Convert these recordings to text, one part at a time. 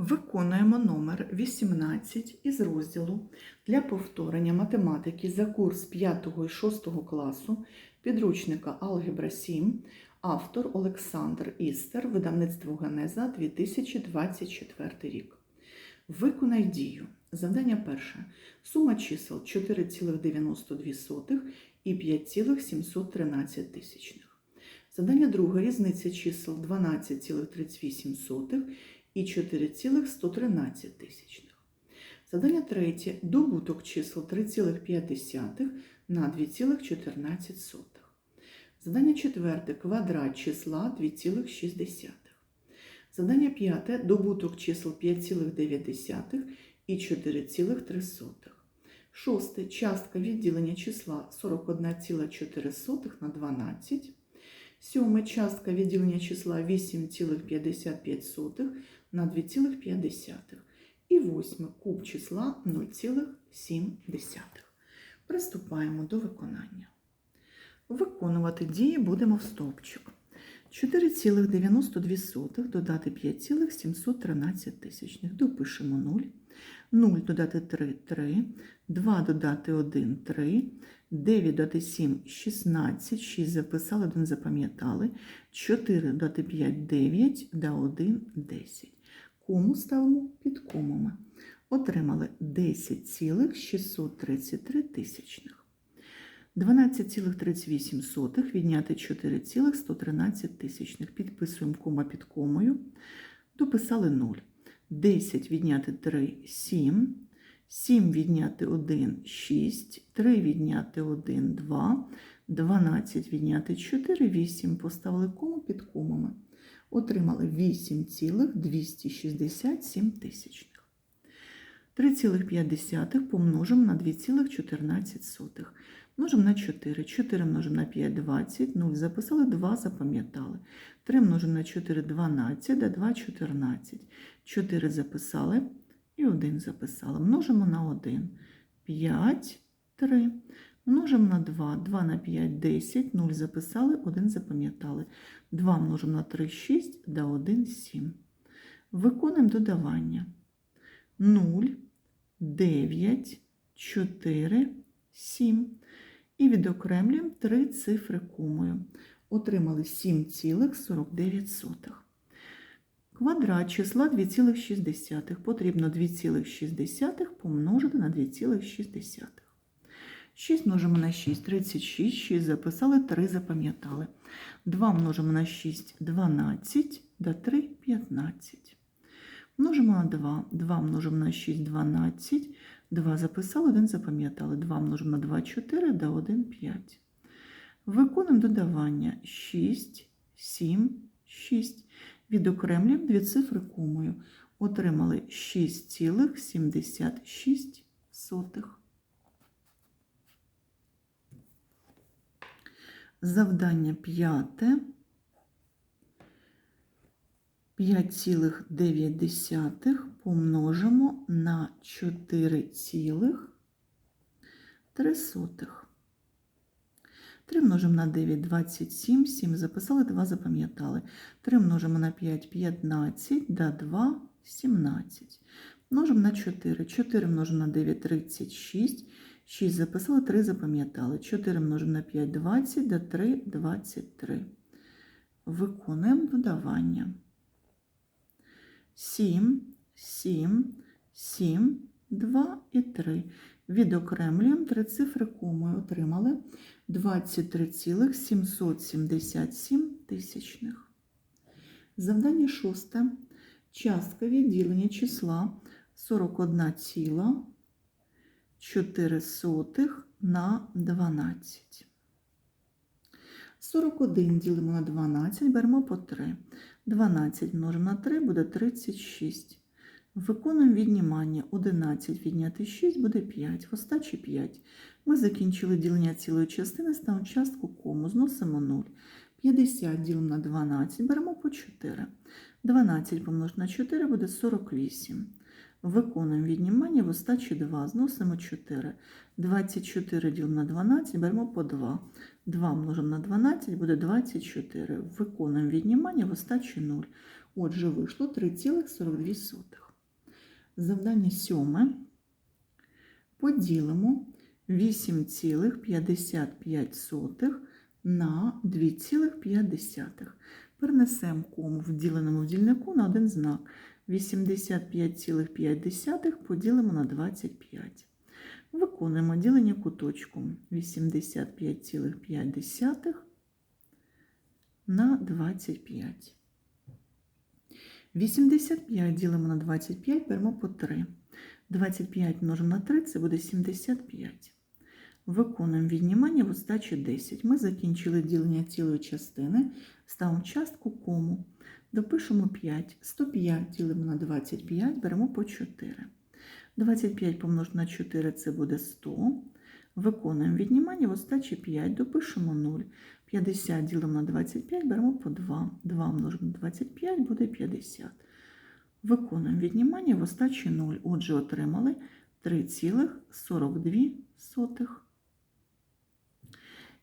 Виконуємо номер 18 із розділу для повторення математики за курс 5 і 6 класу підручника Алгебра 7, автор Олександр Істер, видавництво Генеза 2024 рік. Виконай дію. Завдання перше. Сума чисел 4,92 і 5,713 тисячних. Завдання друге. Різниця чисел 12,38 і 4,113 тисячних. Завдання третє. Добуток чисел 3,5 на 2,14. Завдання четверте. Квадрат числа 2,6. Завдання п'яте. Добуток чисел 5,9 і 4,3. Шосте. Частка відділення числа 41,4 на 12. Сьоме частка відділення числа 8,55 на 2,5. І восьме куб числа 0,7. Приступаємо до виконання. Виконувати дії будемо в стовпчик. 4,92 додати 5,713. Допишемо 0. 0 додати 3 3, 2 додати 1 3, 9 додати 7 16, 6 записали, 1 запам'ятали, 4 додати 5 9, да 1 10. Кому ставимо під комами. Отримали 10,633 тисячних. 12,38 відняти 4,113 тисячних. Підписуємо кома під комою. Дописали 0. 10 відняти 3 7. 7 відняти 1 6. 3 відняти 1 2. 12 відняти 4 8. Поставили кому під комами. Отримали 8,267 тисячних. 3,5 помножимо на 2,14. Множимо на 4. 4 множимо на 5 20. 0 записали, 2 запам'ятали. 3 множимо на 4 12, да 2 14. 4 записали і 1 записали. Множимо на 1. 5, 3. Множимо на 2. 2 на 5 10. 0 записали, 1 запам'ятали. 2 множимо на 3 6, да 1 7. Виконуємо додавання. 0, 9, 4, 7. І відокремлюємо три цифри комою. Отримали 7,49. Квадрат числа 2,6. Потрібно 2,6 помножити на 2,6. 6 множимо на 6, 36, 6 записали, 3 запам'ятали. 2 множимо на 6, 12, да 3, 15. Множимо на 2. 2 множимо на 6, 12. 2 записали, 1 запам'ятали. 2 множимо на 2, 4, да 1, 5. Виконуємо додавання 6, 7, 6. Відокремлюємо дві цифри комою. Отримали 6,76. Завдання п'яте. 5,9 помножимо на 4,3. 3 множимо на 9 27, 7 записали, 2 запам'ятали. 3 множимо на 5 15, да 2 17. Множимо на 4. 4 множимо на 9 36, 6 записали, 3 запам'ятали. 4 множимо на 5 20, да 3 23. Виконуємо додавання. 7, 7, 7, 2 і 3. Відокремлюємо три цифри комою. Отримали 23,777 тисячних. Завдання шосте. Частка відділення числа 41,4 на 12. 41 ділимо на 12, беремо по 3. 12 множимо на 3 буде 36. Виконуємо віднімання. 11 відняти 6 буде 5. В остачі 5. Ми закінчили ділення цілої частини, ставимо частку кому, зносимо 0. 50 ділимо на 12, беремо по 4. 12 помножити на 4 буде 48. Виконуємо віднімання в остачі 2, зносимо 4. 24 ділимо на 12, беремо по 2. 2 множимо на 12 буде 24. Виконуємо віднімання в остачі 0. Отже, вийшло 3,42. Завдання сьоме. Поділимо 8,55 на 2,5. Перенесемо кому в діленому дільнику на один знак. 85,5 поділимо на 25. Виконуємо ділення куточком 85,5 на 25. 85 ділимо на 25, беремо по 3. 25 множимо на 3, це буде 75. Виконуємо віднімання в остачі 10. Ми закінчили ділення цілої частини. Ставимо частку кому. Допишемо 5. 105 ділимо на 25, беремо по 4. 25 помножити на 4 це буде 100. Виконуємо віднімання в остачі 5, допишемо 0. 50 ділимо на 25, беремо по 2. 2 множимо на 25 буде 50. Виконуємо віднімання в остачі 0. Отже, отримали 3,42.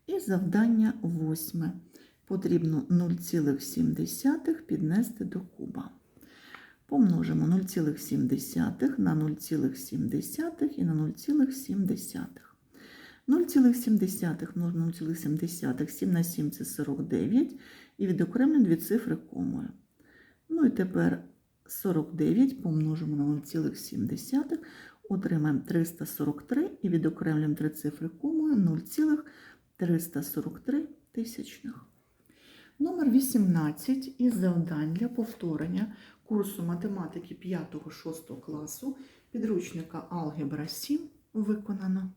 І завдання восьме. Потрібно 0,7 піднести до куба. Помножимо 0,7 на 0,7 і на 0,7. 0,7 множимо на 0,7, 7 на 7 це 49, і відокремлюємо дві цифри комою. Ну і тепер 49 помножимо на 0,7, отримаємо 343 і відокремлюємо три цифри комою 0,343 тисячних. Номер 18 із завдань для повторення курсу математики 5-6 класу підручника Алгебра 7 виконано.